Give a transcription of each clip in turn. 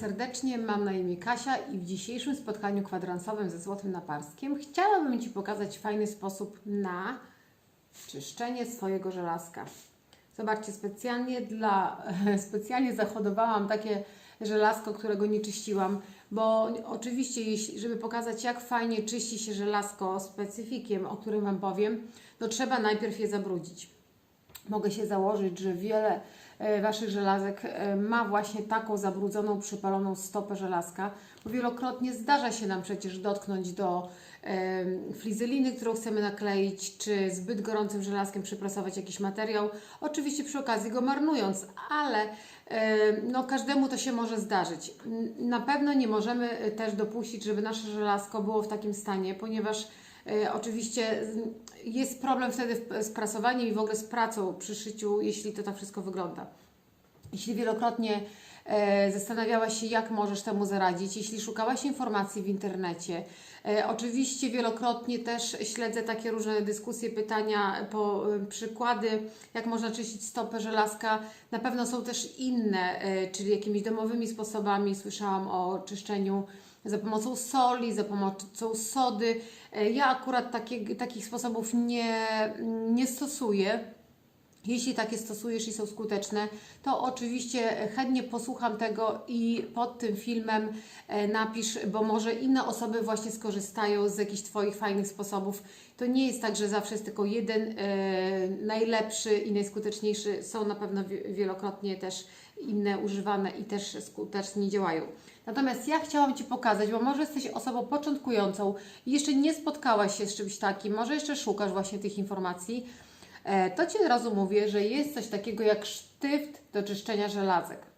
serdecznie, mam na imię Kasia i w dzisiejszym spotkaniu kwadransowym ze Złotym Naparskiem chciałabym Ci pokazać fajny sposób na czyszczenie swojego żelazka. Zobaczcie, specjalnie dla, specjalnie zahodowałam takie żelazko, którego nie czyściłam, bo oczywiście, żeby pokazać jak fajnie czyści się żelazko specyfikiem, o którym Wam powiem, to trzeba najpierw je zabrudzić. Mogę się założyć, że wiele e, Waszych żelazek e, ma właśnie taką zabrudzoną, przypaloną stopę żelazka, bo wielokrotnie zdarza się nam przecież dotknąć do e, flizeliny, którą chcemy nakleić, czy zbyt gorącym żelazkiem przyprasować jakiś materiał, oczywiście przy okazji go marnując, ale no, każdemu to się może zdarzyć. Na pewno nie możemy też dopuścić, żeby nasze żelazko było w takim stanie, ponieważ Oczywiście z- jest problem wtedy z prasowaniem i w ogóle z pracą przy szyciu, jeśli to tak wszystko wygląda. Jeśli wielokrotnie e, zastanawiałaś się, jak możesz temu zaradzić, jeśli szukałaś informacji w internecie, e, oczywiście wielokrotnie też śledzę takie różne dyskusje, pytania, po, e, przykłady, jak można czyścić stopę żelazka. Na pewno są też inne, e, czyli jakimiś domowymi sposobami. Słyszałam o czyszczeniu za pomocą soli, za pomocą sody. E, Ja akurat takie, takich sposobów nie, nie stosuję. Jeśli takie stosujesz i są skuteczne, to oczywiście chętnie posłucham tego i pod tym filmem e, napisz, bo może inne osoby właśnie skorzystają z jakichś Twoich fajnych sposobów. To nie jest tak, że zawsze jest tylko jeden e, najlepszy i najskuteczniejszy. Są na pewno wie- wielokrotnie też inne używane i też skutecznie działają. Natomiast ja chciałam Ci pokazać, bo może jesteś osobą początkującą i jeszcze nie spotkałaś się z czymś takim, może jeszcze szukasz właśnie tych informacji, e, to Ci od razu mówię, że jest coś takiego jak sztyft do czyszczenia żelazek.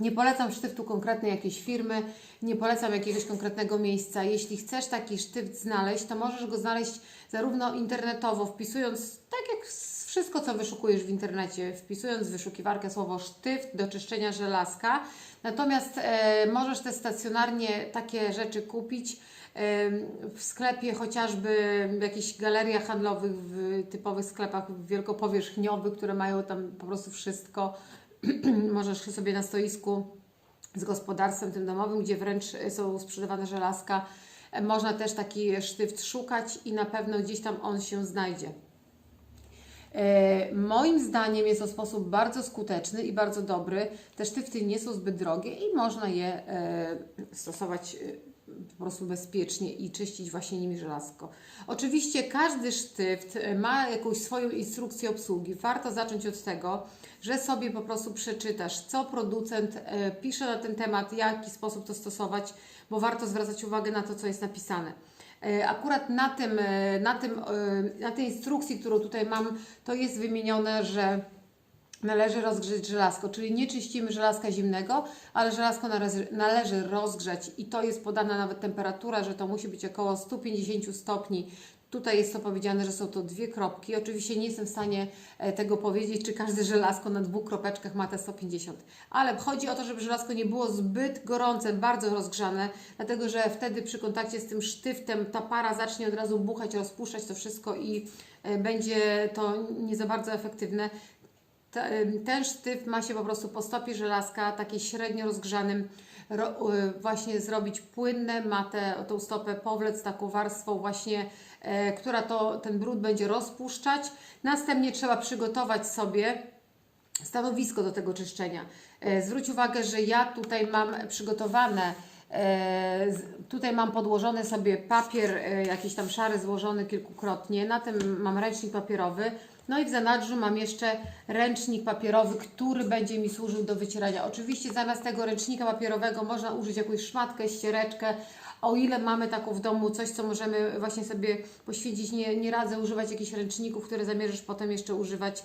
Nie polecam sztyftu konkretnej jakiejś firmy, nie polecam jakiegoś konkretnego miejsca. Jeśli chcesz taki sztyft znaleźć, to możesz go znaleźć zarówno internetowo, wpisując tak jak wszystko, co wyszukujesz w internecie, wpisując w wyszukiwarkę słowo sztyft do czyszczenia żelazka. Natomiast e, możesz też stacjonarnie takie rzeczy kupić em, w sklepie, chociażby w jakichś galeriach handlowych, w typowych sklepach wielkopowierzchniowych, które mają tam po prostu wszystko. Możesz sobie na stoisku z gospodarstwem tym domowym, gdzie wręcz są sprzedawane żelazka. e, Można też taki sztyft szukać i na pewno gdzieś tam on się znajdzie. E, Moim zdaniem jest to sposób bardzo skuteczny i bardzo dobry. Te sztyfty nie są zbyt drogie i można je e, stosować e, po prostu bezpiecznie i czyścić właśnie nimi żelazko. Oczywiście każdy sztyft ma jakąś swoją instrukcję obsługi. Warto zacząć od tego, że sobie po prostu przeczytasz, co producent pisze na ten temat, jaki sposób to stosować, bo warto zwracać uwagę na to, co jest napisane. E, Akurat na, tym, e, na, tym, e, na tej instrukcji, którą tutaj mam, to jest wymienione, że należy rozgrzeć żelazko, czyli nie czyścimy żelazka zimnego, ale żelazko należy, należy rozgrzać i to jest podana nawet temperatura, że to musi być około 150 stopni. Tutaj jest to powiedziane, że są to dwie kropki. Oczywiście nie jestem w stanie e, tego powiedzieć, czy każde żelazko na dwóch kropeczkach ma te 150. Ale chodzi o to, żeby żelazko nie było zbyt gorące, bardzo rozgrzane, dlatego że wtedy przy kontakcie z tym sztyftem ta para zacznie od razu buchać, rozpuszczać to wszystko i e, będzie to nie za bardzo efektywne. Em, Ten sztyft ma się po prostu po stopie żelazka, takiej średnio rozgrzanym, ro, właśnie zrobić płynne, ma tę tą stopę powlec taką warstwą właśnie, e, która to, ten brud będzie rozpuszczać. Następnie trzeba przygotować sobie stanowisko do tego czyszczenia. E, Zwróć uwagę, że ja tutaj mam przygotowane, e, tutaj mam podłożony sobie papier, jakiś tam szary złożony kilkukrotnie, na tym mam ręcznik papierowy, no i w zanadrzu mam jeszcze ręcznik papierowy, który będzie mi służył do wycierania. Oczywiście zamiast tego ręcznika papierowego można użyć jakąś szmatkę, ściereczkę, o ile mamy taką w domu, coś co możemy właśnie sobie poświęcić, nie, nie radzę używać jakichś ręczników, które zamierzysz potem jeszcze używać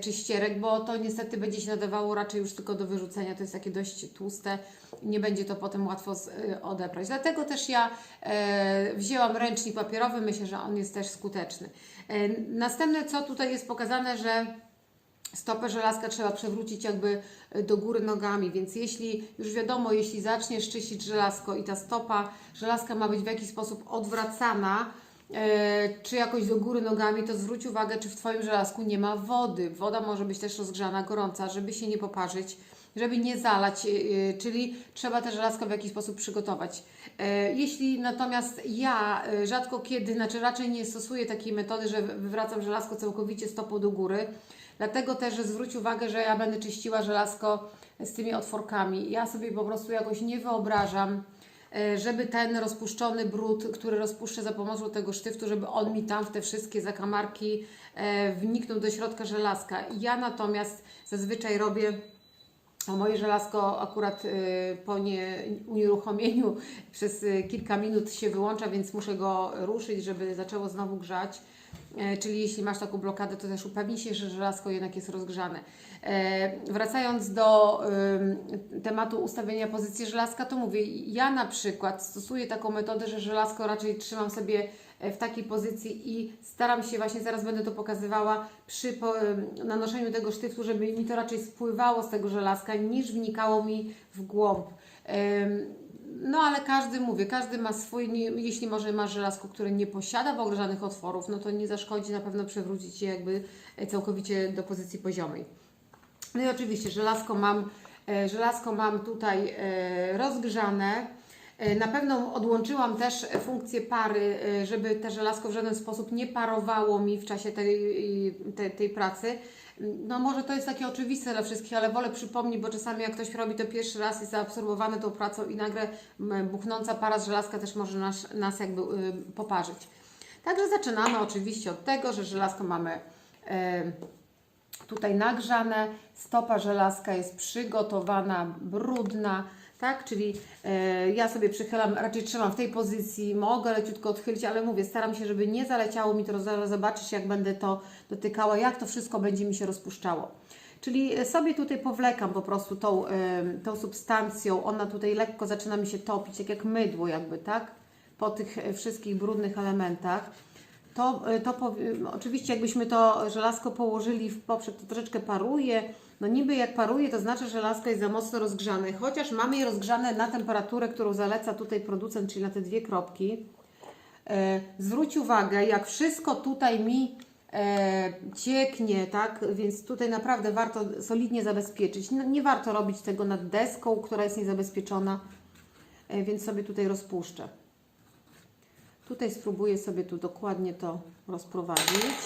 czy ścierek, bo to niestety będzie się nadawało raczej już tylko do wyrzucenia. To jest takie dość tłuste nie będzie to potem łatwo e, odebrać. Dlatego też ja e, wzięłam ręcznik papierowy, myślę, że on jest też skuteczny. E, następne, co tutaj jest pokazane, że stopę żelazka trzeba przewrócić jakby e, do góry nogami, więc jeśli już wiadomo, jeśli zaczniesz czyścić żelazko i ta stopa żelazka ma być w jakiś sposób odwracana, e, czy jakoś do góry nogami, to zwróć uwagę, czy w Twoim żelazku nie ma wody. Woda może być też rozgrzana, gorąca, żeby się nie poparzyć. żeby nie zalać, yy, czyli trzeba te żelazko w jakiś sposób przygotować. E, Jeśli natomiast ja e, rzadko kiedy, znaczy raczej nie stosuję takiej metody, że wywracam żelazko całkowicie stopą do góry, dlatego też, zwróć uwagę, że ja będę czyściła żelazko z tymi otworkami. Ja sobie po prostu jakoś nie wyobrażam, e, żeby ten rozpuszczony brud, który rozpuszczę za pomocą tego sztyftu, żeby on mi tam w te wszystkie zakamarki e, wniknął do środka żelazka. Ja natomiast zazwyczaj robię moje żelazko akurat y, po nie, unieruchomieniu przez y, kilka minut się wyłącza, więc muszę go ruszyć, żeby zaczęło znowu grzać. E, Czyli jeśli masz taką blokadę, to też upewnij się, że żelazko jednak jest rozgrzane. E, Wracając do tematu ustawienia pozycji żelazka, to mówię, ja na przykład stosuję taką metodę, że żelazko raczej trzymam sobie w takiej pozycji i staram się, właśnie zaraz będę to pokazywała, przy po, ym, nanoszeniu tego sztyftu, żeby mi to raczej spływało z tego żelazka, niż wnikało mi w głąb. No ale każdy, mówię, każdy ma swój, nie, jeśli może ma żelazko, które nie posiada w ogóle żadnych otworów, no to nie zaszkodzi na pewno przewrócić je jakby e, całkowicie do pozycji poziomej. No i oczywiście żelazko mam, e, żelazko mam tutaj e, rozgrzane. E, Na pewno odłączyłam też funkcję pary, e, żeby te żelazko w żaden sposób nie parowało mi w czasie tej, tej, tej pracy. No może to jest takie oczywiste dla wszystkich, ale wolę przypomnieć, bo czasami jak ktoś robi to pierwszy raz, jest zaabsorbowany tą pracą i nagle buchnąca para z żelazka też może nas, nas jakby y, poparzyć. Także zaczynamy oczywiście od tego, że żelazko mamy y, tutaj nagrzane, stopa żelazka jest przygotowana, brudna, tak? Czyli e, ja sobie przychylam, raczej trzymam w tej pozycji, mogę leciutko odchylić, ale mówię, staram się, żeby nie zaleciało mi to, zaraz jak będę to dotykała, jak to wszystko będzie mi się rozpuszczało. Czyli sobie tutaj powlekam po prostu tą, e, tą substancją, ona tutaj lekko zaczyna mi się topić, tak jak mydło jakby, tak? Po tych e, wszystkich brudnych elementach to, to oczywiście jakbyśmy to żelazko położyli w poprzek, to troszeczkę paruje. No niby jak paruje, to znaczy, że żelazko jest za mocno rozgrzane, chociaż mamy je rozgrzane na temperaturę, którą zaleca tutaj producent, czyli na te dwie kropki. E, zwróć uwagę, jak wszystko tutaj mi e, cieknie, tak? Więc tutaj naprawdę warto solidnie zabezpieczyć. No, nie warto robić tego nad deską, która jest niezabezpieczona, e, więc sobie tutaj rozpuszczę. Tutaj spróbuję sobie tu dokładnie to rozprowadzić.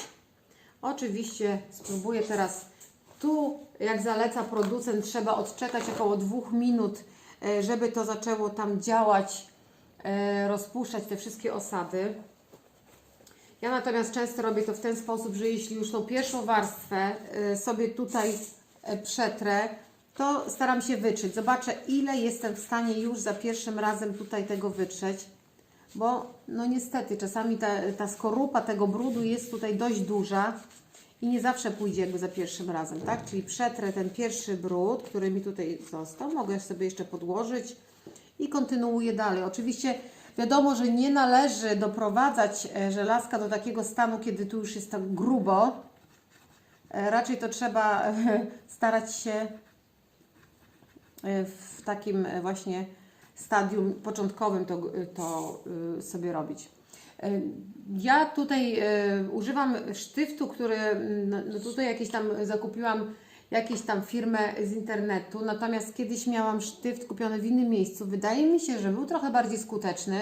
Oczywiście spróbuję teraz tu, jak zaleca producent, trzeba odczekać około dwóch minut, e, żeby to zaczęło tam działać, e, rozpuszczać te wszystkie osady. Ja natomiast często robię to w ten sposób, że jeśli już tą pierwszą warstwę e, sobie tutaj przetrę, to staram się wytrzeć. Zobaczę, ile jestem w stanie już za pierwszym razem tutaj tego wytrzeć bo no niestety czasami ta, ta skorupa tego brudu jest tutaj dość duża i nie zawsze pójdzie jakby za pierwszym razem, tak? Czyli przetrę ten pierwszy brud, który mi tutaj został, mogę sobie jeszcze podłożyć i kontynuuję dalej. Oczywiście wiadomo, że nie należy doprowadzać e, żelazka do takiego stanu, kiedy tu już jest tak grubo. E, Raczej to trzeba e, starać się w takim właśnie stadium początkowym to, to sobie robić. Ja tutaj używam sztyftu, który no, no tutaj jakieś tam zakupiłam jakieś tam firmę z internetu, natomiast kiedyś miałam sztyft kupiony w innym miejscu. Wydaje mi się, że był trochę bardziej skuteczny.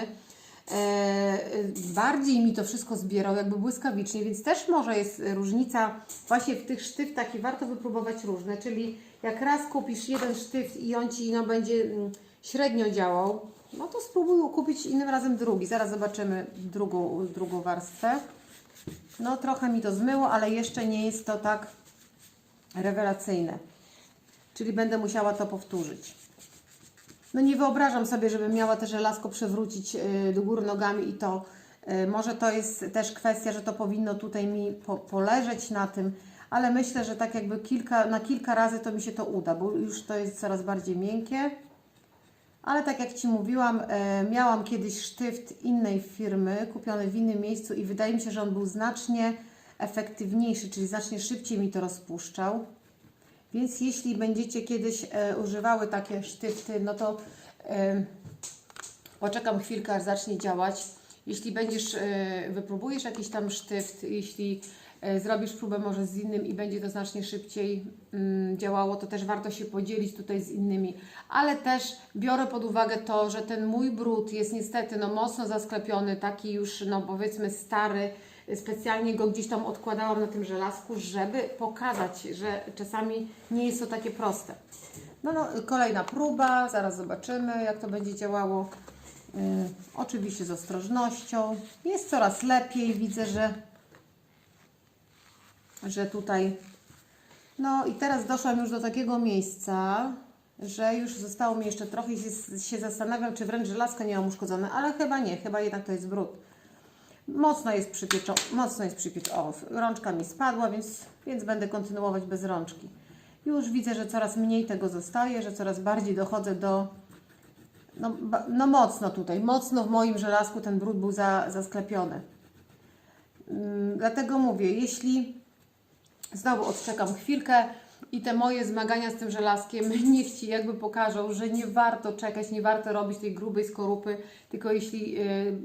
E, bardziej mi to wszystko zbierał, jakby błyskawicznie, więc też może jest różnica właśnie w tych sztyftach i warto wypróbować różne, czyli jak raz kupisz jeden sztyft i on Ci no, będzie mm, średnio działał, no to spróbuj kupić innym razem drugi. Zaraz zobaczymy drugą, drugą warstwę. No trochę mi to zmyło, ale jeszcze nie jest to tak rewelacyjne. Czyli będę musiała to powtórzyć. No nie wyobrażam sobie, żebym miała te żelazko przewrócić y, do góry nogami i to y, może to jest też kwestia, że to powinno tutaj mi po, poleżeć na tym, ale myślę, że tak jakby kilka, na kilka razy to mi się to uda, bo już to jest coraz bardziej miękkie. Ale tak jak Ci mówiłam, e, miałam kiedyś sztyft innej firmy, kupiony w innym miejscu i wydaje mi się, że on był znacznie efektywniejszy, czyli znacznie szybciej mi to rozpuszczał. Więc jeśli będziecie kiedyś e, używały takie sztyfty, no to e, poczekam chwilkę, aż zacznie działać Jeśli będziesz, wypróbujesz jakiś tam sztyft, jeśli zrobisz próbę może z innym i będzie to znacznie szybciej mm, działało, to też warto się podzielić tutaj z innymi. Ale też biorę pod uwagę to, że ten mój brud jest niestety no, mocno zasklepiony, taki już no powiedzmy stary. Specjalnie go gdzieś tam odkładałam na tym żelazku, żeby pokazać, że czasami nie jest to takie proste. No, no kolejna próba, zaraz zobaczymy jak to będzie działało. Yy, oczywiście z ostrożnością. Jest coraz lepiej, widzę, że że tutaj. No i teraz doszłam już do takiego miejsca, że już zostało mi jeszcze trochę i się, zastanawiam, czy wręcz żelazko nie mam uszkodzone, ale chyba nie, chyba jednak to jest brud. Mocno jest przypieczone, mocno jest przypieczone. O, rączka mi spadła, więc, więc będę kontynuować bez rączki. Już widzę, że coraz mniej tego zostaje, że coraz bardziej dochodzę do. No, no mocno tutaj, mocno w moim żelazku ten brud był za, zasklepiony. Mm, Dlatego mówię, jeśli znowu odczekam chwilkę i te moje zmagania z tym żelazkiem niech Ci jakby pokażą, że nie warto czekać, nie warto robić tej grubej skorupy, tylko jeśli y,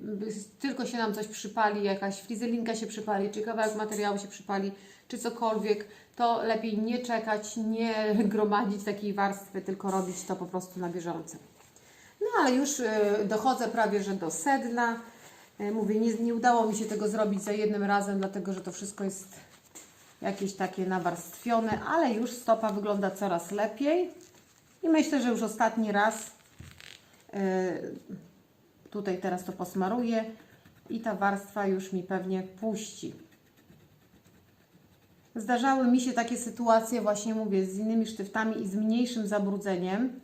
tylko się nam coś przypali, jakaś frizelinka się przypali, czy kawałek materiału się przypali, czy cokolwiek, to lepiej nie czekać, nie gromadzić takiej warstwy, tylko robić to po prostu na bieżąco. No ale już y, dochodzę prawie, że do sedna. Y, Mówię, nie, nie udało mi się tego zrobić za jednym razem, dlatego że to wszystko jest jakieś takie nawarstwione, ale już stopa wygląda coraz lepiej. I myślę, że już ostatni raz y, tutaj teraz to posmaruję i ta warstwa już mi pewnie puści. Zdarzały mi się takie sytuacje, właśnie mówię, z innymi sztyftami i z mniejszym zabrudzeniem,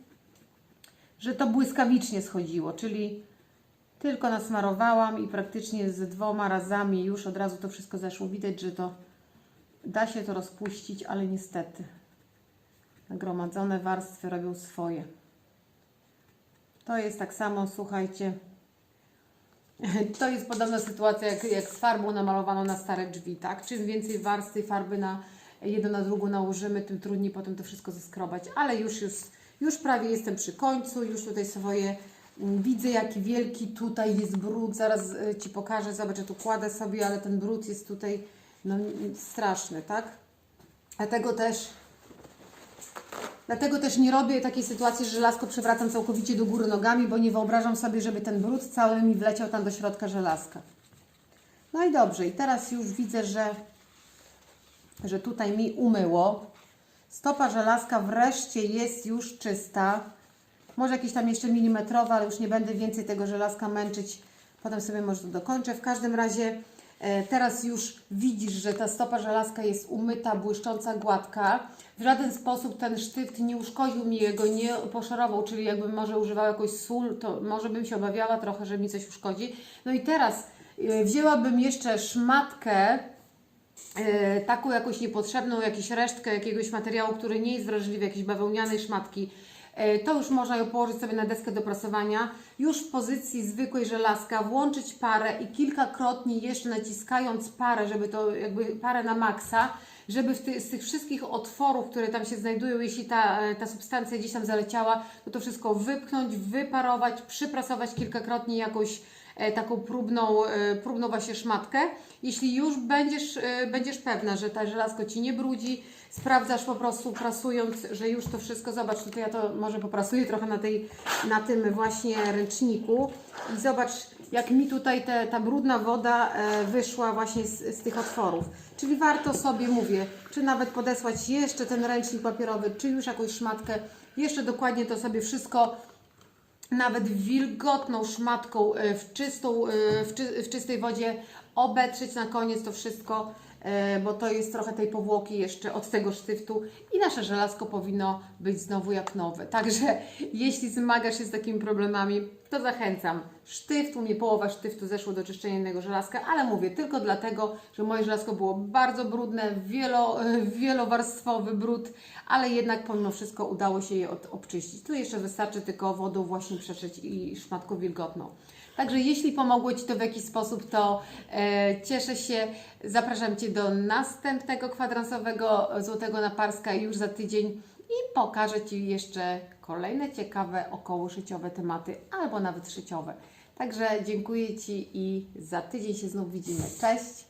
że to błyskawicznie schodziło, czyli tylko nasmarowałam i praktycznie z dwoma razami już od razu to wszystko zeszło. Widać, że to da się to rozpuścić, ale niestety nagromadzone warstwy robią swoje. To jest tak samo, słuchajcie, to jest podobna sytuacja jak, jak z farbą namalowaną na stare drzwi, tak? Czym więcej warstwy farby na jedno na drugą nałożymy, tym trudniej potem to wszystko zeskrobać. Ale już, już, już prawie jestem przy końcu, już tutaj swoje mm, widzę jaki wielki tutaj jest brud. Zaraz e, Ci pokażę, zobacz, tu kładę sobie, ale ten brud jest tutaj no, straszny, tak? Dlatego też Dlatego też nie robię takiej sytuacji, że żelazko przewracam całkowicie do góry nogami, bo nie wyobrażam sobie, żeby ten brud cały mi wleciał tam do środka żelazka. No i dobrze, i teraz już widzę, że, że tutaj mi umyło. Stopa żelazka wreszcie jest już czysta. Może jakieś tam jeszcze milimetrowe, ale już nie będę więcej tego żelazka męczyć. Potem sobie może to dokończę. W każdym razie teraz już widzisz, że ta stopa żelazka jest umyta, błyszcząca, gładka. W żaden sposób ten sztyft nie uszkodził mi jego, nie poszorował, czyli jakbym może używała jakąś sól, to może bym się obawiała trochę, że mi coś uszkodzi. No i teraz e, wzięłabym jeszcze szmatkę e, taką jakąś niepotrzebną, jakąś resztkę jakiegoś materiału, który nie jest wrażliwy, jakiejś bawełnianej szmatki, e, to już można ją położyć sobie na deskę do prasowania, już w pozycji zwykłej żelazka, włączyć parę i kilkakrotnie jeszcze naciskając parę, żeby to jakby parę na maksa, żeby ty, z tych wszystkich otworów, które tam się znajdują, jeśli ta, e, ta substancja gdzieś tam zaleciała, to to wszystko wypchnąć, wyparować, przyprasować kilkakrotnie jakąś e, taką próbną, e, próbną właśnie szmatkę. Jeśli już będziesz, e, będziesz pewna, że ta żelazko Ci nie brudzi, sprawdzasz po prostu prasując, że już to wszystko, zobacz, tutaj ja to może poprasuję trochę na, tej, na tym właśnie ręczniku i zobacz, jak mi tutaj te, ta brudna woda e, wyszła właśnie z, z tych otworów. Czyli warto sobie, mówię, czy nawet podesłać jeszcze ten ręcznik papierowy, czy już jakąś szmatkę, jeszcze dokładnie to sobie wszystko nawet wilgotną szmatką e, w, czystą, e, w, czy, w czystej wodzie obetrzeć na koniec to wszystko, bo to jest trochę tej powłoki jeszcze od tego sztyftu i nasze żelazko powinno być znowu jak nowe. Także jeśli zmagasz się z takimi problemami, to zachęcam. Sztyft, u mnie połowa sztyftu zeszło do czyszczenia innego żelazka, ale mówię tylko dlatego, że moje żelazko było bardzo brudne, wielo, wielowarstwowy brud, ale jednak pomimo wszystko udało się je od, obczyścić. Tu jeszcze wystarczy tylko wodą właśnie przetrzeć i szmatką wilgotną. Także jeśli pomogło Ci to w jakiś sposób, to e, cieszę się. Zapraszam Cię do następnego kwadransowego Złotego Naparska już za tydzień i pokażę Ci jeszcze kolejne ciekawe okołoszyciowe tematy albo nawet szyciowe. Także dziękuję Ci i za tydzień się znów widzimy. Cześć!